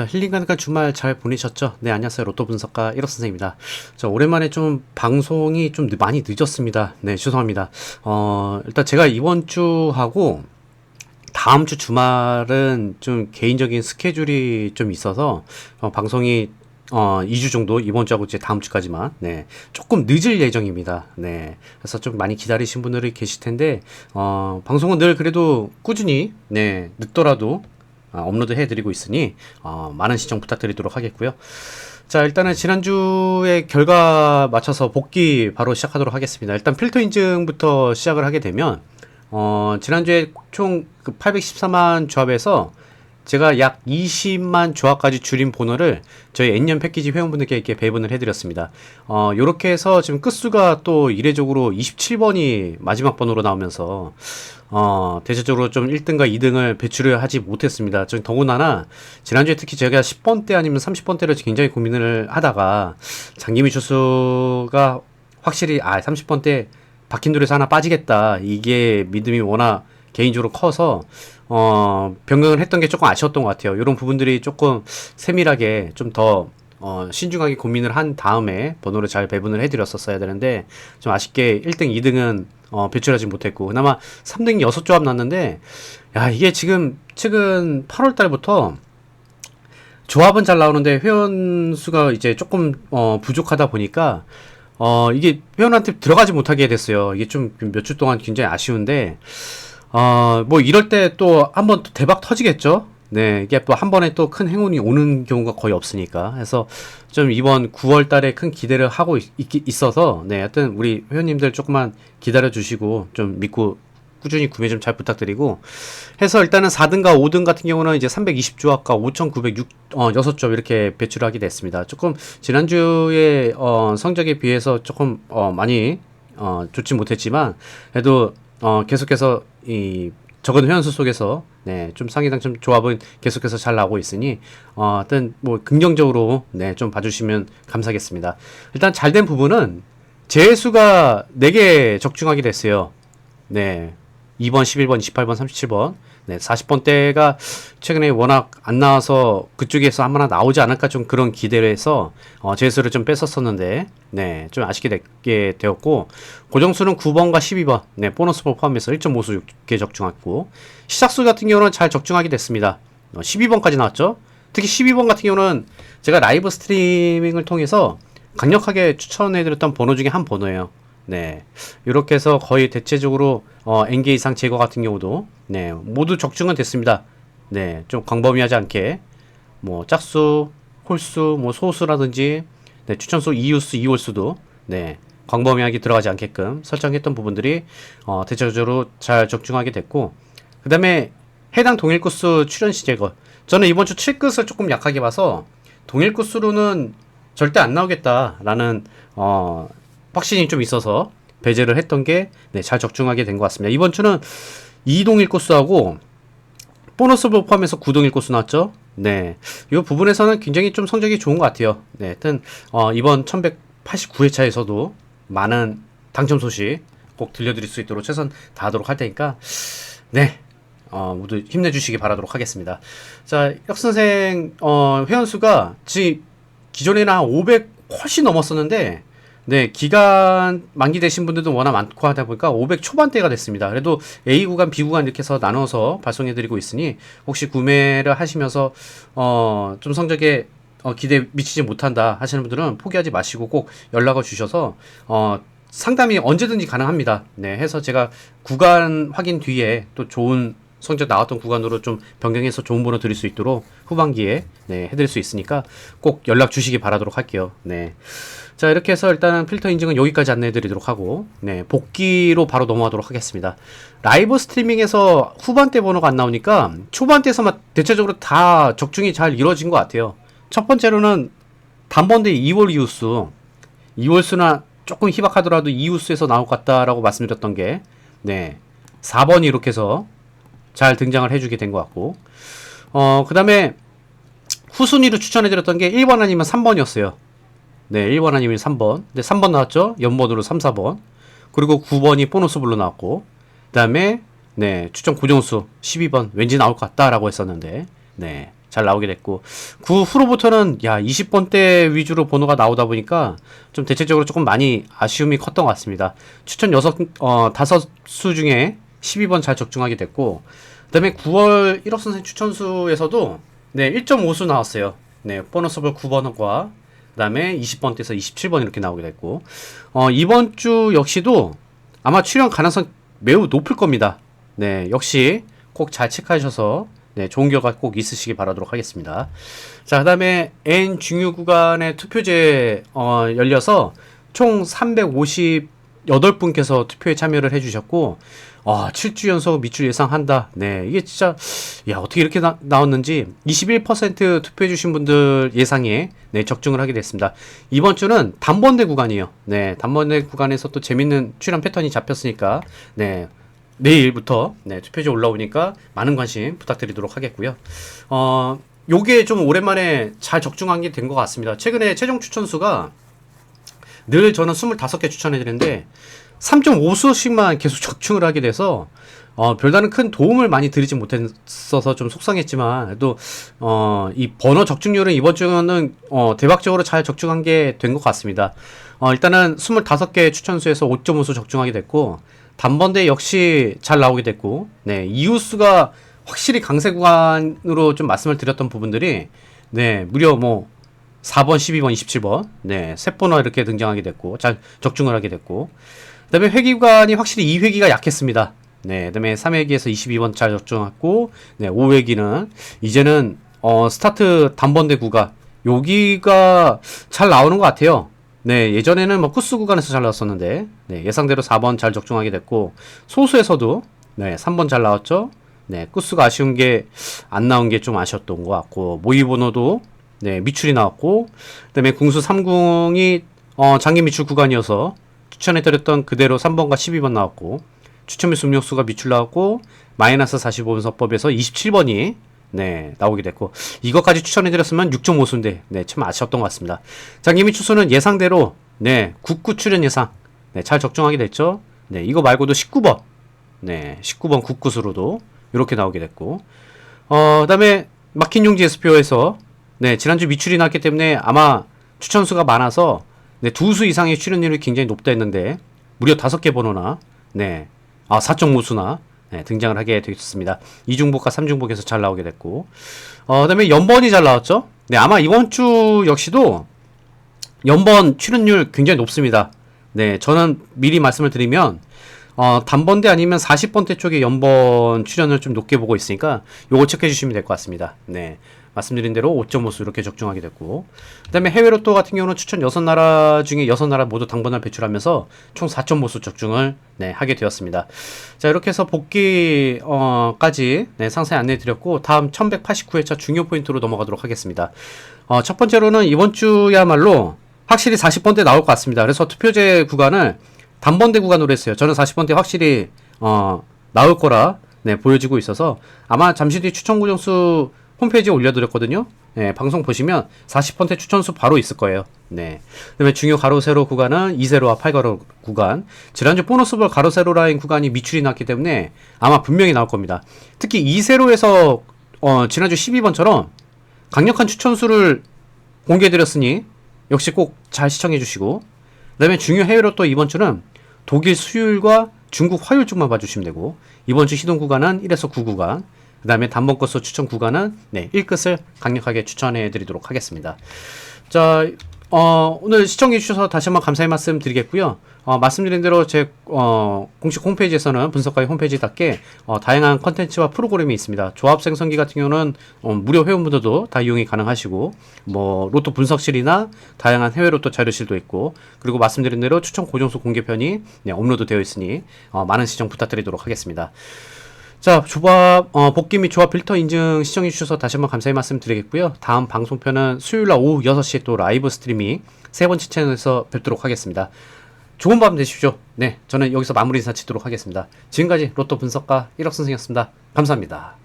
자, 힐링 가능한 주말 잘 보내셨죠? 네, 안녕하세요. 로또 분석가 1호 선생입니다. 자, 오랜만에 좀 방송이 좀 늦- 많이 늦었습니다. 네, 죄송합니다. 어, 일단 제가 이번 주하고 다음 주 주말은 좀 개인적인 스케줄이 좀 있어서 어, 방송이 어, 2주 정도 이번 주하고 이제 다음 주까지만 네 조금 늦을 예정입니다. 네 그래서 좀 많이 기다리신 분들이 계실 텐데 어, 방송은 늘 그래도 꾸준히 네 늦더라도 아, 업로드 해드리고 있으니 어, 많은 시청 부탁드리도록 하겠고요. 자 일단은 지난주의 결과 맞춰서 복귀 바로 시작하도록 하겠습니다. 일단 필터 인증부터 시작을 하게 되면 어, 지난주에 총 814만 조합에서 제가 약 20만 조합까지 줄인 번호를 저희 N년 패키지 회원분들께 이렇게 배분을 해드렸습니다. 어, 요렇게 해서 지금 끝수가 또 이례적으로 27번이 마지막 번호로 나오면서 어, 대체적으로 좀 1등과 2등을 배출을 하지 못했습니다. 좀 더군다나 지난주에 특히 제가 10번대 아니면 30번대를 굉장히 고민을 하다가 장기미 주수가 확실히 아 30번대 박힌 돌에서 하나 빠지겠다 이게 믿음이 워낙 개인적으로 커서 어 변경을 했던 게 조금 아쉬웠던 것 같아요. 이런 부분들이 조금 세밀하게 좀더 어, 신중하게 고민을 한 다음에 번호를 잘 배분을 해드렸었어야 되는데 좀 아쉽게 1등, 2등은 어, 배출하지 못했고 그나마 3등 6조합 났는데 야 이게 지금 최근 8월 달부터 조합은 잘 나오는데 회원 수가 이제 조금 어, 부족하다 보니까 어, 이게 회원한테 들어가지 못하게 됐어요. 이게 좀 몇 주 동안 굉장히 아쉬운데 어, 뭐 이럴 때 또 한번 또 대박 터지겠죠? 네, 이게 또 한 번에 또 큰 행운이 오는 경우가 거의 없으니까. 그래서 좀 이번 9월 달에 큰 기대를 하고 있, 있 어서, 네, 하여튼 우리 회원님들 조금만 기다려 주시고 좀 믿고 꾸준히 구매 좀 잘 부탁드리고 해서 일단은 4등과 5등 같은 경우는 이제 320조합과 5,906 어, 6조 이렇게 배출하게 됐습니다. 조금 지난주에 어, 성적에 비해서 조금 어, 많이 어, 좋지 못했지만 그래도 어, 계속해서 이 적은 회원수 속에서 네, 좀 상위 당 첨 조합은 계속해서 잘 나오고 있으니 어, 하여튼 뭐 긍정적으로 네, 좀 봐주시면 감사하겠습니다. 일단 잘 된 부분은 제수가 4개 적중하게 됐어요. 네. 2번, 11번, 28번, 37번. 네, 40번대가 최근에 워낙 안 나와서 그쪽에서 한번 나오지 않을까 좀 그런 기대를 해서 어, 제수를 좀 뺐었었는데 네, 좀 아쉽게 되게 되었고 고정수는 9번과 12번 네, 보너스볼 포함해서 1.5수 6개 적중했고 시작수 같은 경우는 잘 적중하게 됐습니다. 어, 12번까지 나왔죠. 특히 12번 같은 경우는 제가 라이브 스트리밍을 통해서 강력하게 추천해드렸던 번호 중에 한 번호예요. 네. 이렇게 해서 거의 대체적으로 어, N개 이상 제거 같은 경우도 네, 모두 적중은 됐습니다. 네. 좀 광범위하지 않게 뭐 짝수, 홀수, 뭐 소수라든지 네, 추천수, 이유수, 이홀수도 네. 광범위하게 들어가지 않게끔 설정했던 부분들이 어, 대체적으로 잘 적중하게 됐고 그 다음에 해당 동일 코스 출연 시 제거. 저는 이번 주 7끝을 조금 약하게 봐서 동일 코스로는 절대 안 나오겠다라는 어, 확신이 좀 있어서 배제를 했던 게 네, 잘 적중하게 된 것 같습니다. 이번 주는 2동일 코스하고 보너스를 포함해서 9동일 코스 나왔죠. 네. 이 부분에서는 굉장히 좀 성적이 좋은 것 같아요. 네. 하여튼, 어, 이번 1189회차에서도 많은 당첨 소식 꼭 들려드릴 수 있도록 최선 다하도록 할 테니까, 네. 어, 모두 힘내주시기 바라도록 하겠습니다. 자, 역선생, 어, 회원수가 지, 기존에는 한 500 훨씬 넘었었는데, 네, 기간 만기되신 분들도 워낙 많고 하다 보니까 500 초반대가 됐습니다. 그래도 A 구간, B 구간 이렇게 해서 나눠서 발송해 드리고 있으니 혹시 구매를 하시면서 어, 좀 성적에 어, 기대 미치지 못한다 하시는 분들은 포기하지 마시고 꼭 연락을 주셔서 어, 상담이 언제든지 가능합니다. 네, 해서 제가 구간 확인 뒤에 또 좋은 성적 나왔던 구간으로 좀 변경해서 좋은 번호 드릴 수 있도록 후반기에 네, 해드릴 수 있으니까 꼭 연락 주시기 바라도록 할게요. 네. 자, 이렇게 해서 일단은 필터 인증은 여기까지 안내해 드리도록 하고, 네, 복귀로 바로 넘어가도록 하겠습니다. 라이브 스트리밍에서 후반대 번호가 안 나오니까 초반대에서만 대체적으로 다 적중이 잘 이루어진 것 같아요. 첫 번째로는 단번대 2월 이웃수, 2월수나 조금 희박하더라도 이웃수에서 나올 것 같다라고 말씀드렸던 게, 네, 4번이 이렇게 해서 잘 등장을 해주게 된 것 같고, 어, 그 다음에 후순위로 추천해드렸던 게 1번 아니면 3번이었어요. 네, 1번 아니면 3번. 근데 3번 나왔죠? 연번으로 3, 4번. 그리고 9번이 보너스블로 나왔고, 그 다음에, 네, 추천 고정수 12번. 왠지 나올 것 같다라고 했었는데, 네, 잘 나오게 됐고 그 후로부터는 야 20번대 위주로 번호가 나오다 보니까 좀 대체적으로 조금 많이 아쉬움이 컸던 것 같습니다. 추천 여섯 어 다섯 수 중에 12번 잘 적중하게 됐고 그 다음에 9월 1억 선생 추천수에서도 네 1.5수 나왔어요. 네 보너스볼 9번과 그 다음에 20번대에서 27번 이렇게 나오게 됐고 어 이번 주 역시도 아마 출연 가능성 매우 높을 겁니다. 네 역시 꼭 잘 체크하셔서 네, 좋은 결과 꼭 있으시기 바라도록 하겠습니다. 자, 그 다음에 N 중유 구간의 투표제, 어, 열려서 총 358분께서 투표에 참여를 해주셨고, 아, 7주 연속 미출 예상한다. 네, 이게 진짜, 야, 어떻게 이렇게 나, 나왔는지, 21% 투표해주신 분들 예상에, 네, 적중을 하게 됐습니다. 이번 주는 단번대 구간이에요. 네, 단번대 구간에서 또 재밌는 출연 패턴이 잡혔으니까, 네, 내일부터 네, 투표지 올라오니까 많은 관심 부탁드리도록 하겠고요. 어, 요게 좀 오랜만에 잘 적중한 게 된 것 같습니다. 최근에 최종 추천수가 늘 저는 25개 추천해드리는데 3.5수씩만 계속 적중을 하게 돼서 어, 별다른 큰 도움을 많이 드리지 못했어서 좀 속상했지만 그래도 어, 이 번호 적중률은 이번 주는 어, 대박적으로 잘 적중한 게 된 것 같습니다. 어, 일단은 25개 추천수에서 5.5수 적중하게 됐고 단번대 역시 잘 나오게 됐고, 네, 이웃수가 확실히 강세 구간으로 좀 말씀을 드렸던 부분들이, 네, 무려 뭐, 4번, 12번, 27번, 네, 세 번호 이렇게 등장하게 됐고, 잘 적중을 하게 됐고, 그 다음에 회기 구간이 확실히 2회기가 약했습니다. 네, 그 다음에 3회기에서 22번 잘 적중했고, 네, 5회기는, 이제는, 어, 스타트 단번대 구간, 여기가 잘 나오는 것 같아요. 네, 예전에는 뭐 쿠스 구간에서 잘 나왔었는데, 네, 예상대로 4번 잘 적중하게 됐고, 소수에서도, 네, 3번 잘 나왔죠? 네, 쿠스가 아쉬운 게, 안 나온 게 좀 아쉬웠던 것 같고, 모의 번호도, 네, 미출이 나왔고, 그 다음에 궁수 30이, 어, 장기 미출 구간이어서, 추천해드렸던 그대로 3번과 12번 나왔고, 추천 미수 음력수가 미출 나왔고, 마이너스 45분 서법에서 27번이, 네, 나오게 됐고, 이것까지 추천해드렸으면 6.5수인데, 네, 참 아쉬웠던 것 같습니다. 장기미 추수는 예상대로, 네, 99 출연 예상, 네, 잘 적중하게 됐죠. 네, 이거 말고도 19번, 네, 19번 99수로도 이렇게 나오게 됐고, 어, 그 다음에 막힌 용지 SPO에서, 네, 지난주 미출이 났기 때문에 아마 추천수가 많아서, 네, 두 수 이상의 출연율이 굉장히 높다 했는데, 무려 다섯 개 번호나, 네, 아, 4.5수나, 네, 등장을 하게 되었습니다. 이중복과 삼중복에서 잘 나오게 됐고, 어, 그다음에 연번이 잘 나왔죠. 네, 아마 이번 주 역시도 연번 출연율 굉장히 높습니다. 네, 저는 미리 말씀을 드리면 어, 단번대 아니면 40번대 쪽에 연번 출연을 좀 높게 보고 있으니까 요거 체크해 주시면 될 것 같습니다. 네. 말씀드린 대로 5.5수 이렇게 적중하게 됐고 그다음에 해외 로또 같은 경우는 추천 6나라 중에 6나라 모두 당번을 배출하면서 총 4.5수 적중을 네, 하게 되었습니다. 자 이렇게 해서 복귀까지 어, 네, 상세히 안내해 드렸고 다음 1189회차 중요 포인트로 넘어가도록 하겠습니다. 어, 첫 번째로는 이번 주야말로 확실히 40번대 나올 것 같습니다. 그래서 투표제 구간을 단번대 구간으로 했어요. 저는 40번대 확실히 어, 나올 거라 네, 보여지고 있어서 아마 잠시 뒤 추천 고정수 홈페이지에 올려드렸거든요. 네, 방송 보시면 40번째 추천수 바로 있을 거예요. 네. 그 다음에 중요 가로 세로 구간은 2세로와 8가로 구간. 지난주 보너스볼 가로 세로 라인 구간이 미출이 났기 때문에 아마 분명히 나올 겁니다. 특히 2세로에서 어, 지난주 12번처럼 강력한 추천수를 공개해드렸으니 역시 꼭 잘 시청해 주시고 그 다음에 중요 해외로 또 이번 주는 독일 수요일과 중국 화요일 쪽만 봐주시면 되고 이번 주 시동 구간은 1에서 9 구간 그 다음에 단번 코스 추천 구간은 네, 1끝을 강력하게 추천해 드리도록 하겠습니다. 자, 어, 오늘 시청해 주셔서 다시 한번 감사의 말씀 드리겠고요. 어, 말씀드린 대로 제 어, 공식 홈페이지에서는 분석가의 홈페이지답게 어, 다양한 컨텐츠와 프로그램이 있습니다. 조합 생성기 같은 경우는 어, 무료 회원분들도 다 이용이 가능하시고 뭐 로또 분석실이나 다양한 해외 로또 자료실도 있고 그리고 말씀드린 대로 추천 고정수 공개편이 네, 업로드 되어 있으니 어, 많은 시청 부탁드리도록 하겠습니다. 자, 조합, 어, 복귀 및 조합 필터 인증 시청해주셔서 다시 한번 감사의 말씀 드리겠고요. 다음 방송편은 수요일날 오후 6시에 또 라이브 스트리밍 세 번째 채널에서 뵙도록 하겠습니다. 좋은 밤 되십시오. 네, 저는 여기서 마무리 인사 치도록 하겠습니다. 지금까지 로또 분석가 1억 선생이었습니다. 감사합니다.